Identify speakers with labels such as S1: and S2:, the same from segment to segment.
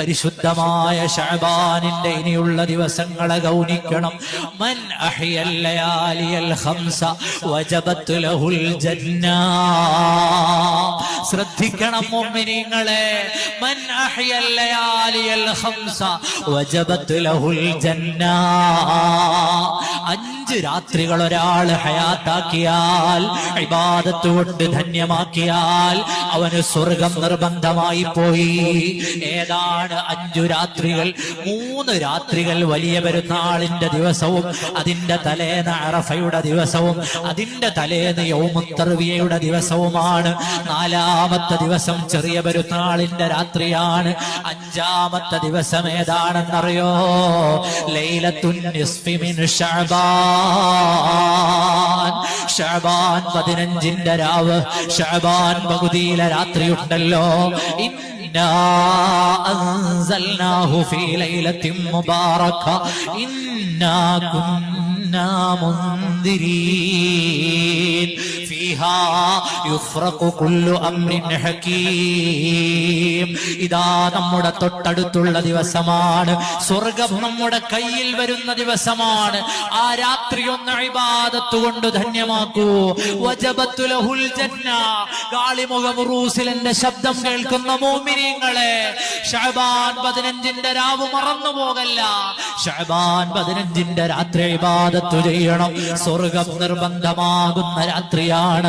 S1: പരിശുദ്ധമായ ഷഹബാനിന്റെ ഇനിയുള്ള ദിവസങ്ങളെ ഗൗനിക്കണം. മൻ ജന്ന. ശ്രദ്ധിക്കണം മൻ അഹിയൽ ലയാലിയൽ ഖംസ വജബത്ത് ലഹുൽ ജന്ന. അഞ്ച് രാത്രികൾ ഒരാൾ ഹയാത്താക്കിയാൽ ഇബാദത്ത് കൊണ്ട് ധന്യമാക്കിയാൽ അവന് സ്വർഗം നിർബന്ധമായി പോയി. ഏതാണ് അഞ്ചു രാത്രികൾ? മൂന്ന് രാത്രികൾ വലിയ പെരുന്നാളിന്റെ ദിവസവും അതിന്റെ തലേന്ന് അറഫയുടെ ദിവസവും അതിന്റെ തലേന്ന് യൗമുത്തർവിയയുടെ ദിവസവുമാണ്. നാലാമത്തെ ദിവസം ചെറിയ പെരുന്നാളിന്റെ രാത്രിയാണ്. അഞ്ചാമത്തെ ദിവസം ഏതാണെന്നറിയോ? ലൈലത്തുൻ നിസ്ഫി മിൻ ഷഅബാൻ ഷഅബാൻ പതിനഞ്ചിന്റെ രാവ്. ഷഅബാൻ പകുതിയിലെ രാത്രിയുണ്ടല്ലോ. ഇന്നാ അൻസൽനാഹു ഫീ ലൈലത്തിൻ മുബാറക. ഇന്നാ കുന്നാ മുൻദിരീൻ ഇതാ നമ്മുടെ തൊട്ടടുത്തുള്ള ദിവസമാണ്. സ്വർഗം നമ്മുടെ കയ്യിൽ വരുന്ന ദിവസമാണ്. ആ രാത്രി ഒന്ന് ഇബാദത്ത് കൊണ്ട് ധന്യമാക്കൂ. വജബത്തു ലഹുൽ ജന്ന. ശബ്ദം കേൾക്കുന്ന മോമിനിയങ്ങളെ ഷഹബാൻ പതിനഞ്ചിന്റെ രാവ് മറന്നു പോകല്ല. ഷഹബാൻ പതിനഞ്ചിന്റെ രാത്രി ഇബാദത്ത് ചെയ്യണം. സ്വർഗം നിർബന്ധമാകുന്ന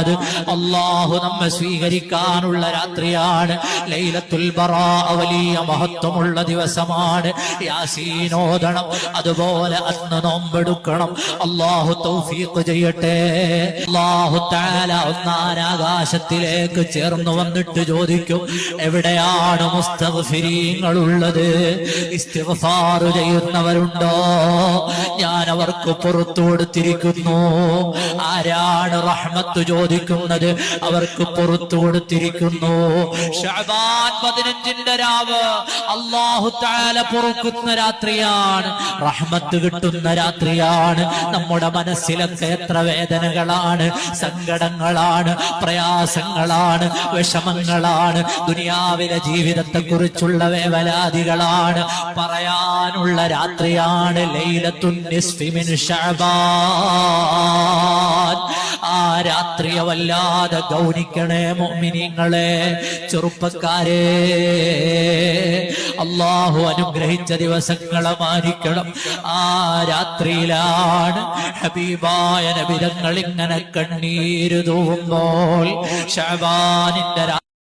S1: രാത്രിയാണത് അള്ളാഹു നമ്മെ സ്വീകരിക്കാനുള്ള രാത്രിയാണ്. ലൈലത്തുൽ വലിയ മഹത്വമുള്ള ദിവസമാണ്. യാസീനോദണം അതുപോലെ അന്ന് നോമ്പെടുക്കണം. അള്ളാഹു തൗഫീഖ് ചെയ്യട്ടെ. അള്ളാഹു താല ഒന്നാനാകാശത്തിലേക്ക് ചേർന്നു വന്നിട്ട് ചോദിക്കും എവിടെയാണ് മുസ്തഫിരിയങ്ങളുള്ളത് ഇസ്തിഗ്ഫാർ ചെയ്യുന്നവരുണ്ടോ? ഞാൻ അവർക്ക് പുറത്തു കൊടുത്തിരിക്കുന്നു. ആരാണ് റഹ്മത്ത് ചോദിക്കുന്നത്? അവർക്ക് പുറത്തു കൊടുത്തിരിക്കുന്നു. പതിനഞ്ചിന്റെ രാവ് അള്ളാഹു താല പൊറുക്കുന്ന രാത്രിയാണ്. റഹ്മത്ത് കിട്ടുന്ന രാത്രിയാണ്. നമ്മുടെ മനസ്സിലൊക്കെ എത്ര വേദനകളാണ്. സങ്കടങ്ങളാണ്. പ്രയാസങ്ങളാണ്. വിഷമങ്ങളാണ്. ദുനിയാവിലെ ജീവിതത്തെ കുറിച്ചുള്ള വേവലാതികളാണ്. പറയാനുള്ള രാത്രിയാണ് ലൈലത്തുൻ ശഅബാൻ ആ രാത്രിയെ വല്ലാതെ ഗൗനിക്കണേ മോമിനിങ്ങളെ ചെറുപ്പക്കാരെ. അള്ളാഹു അനുഗ്രഹിച്ച ദിവസങ്ങളെ മാനിക്കണം. ആ രാത്രിയിലാണ് ഹബീബായ നബിതങ്ങൾ ഇങ്ങനെ കണ്ണീര് തൂവുമ്പോൾ ഷാബാനിന്റെ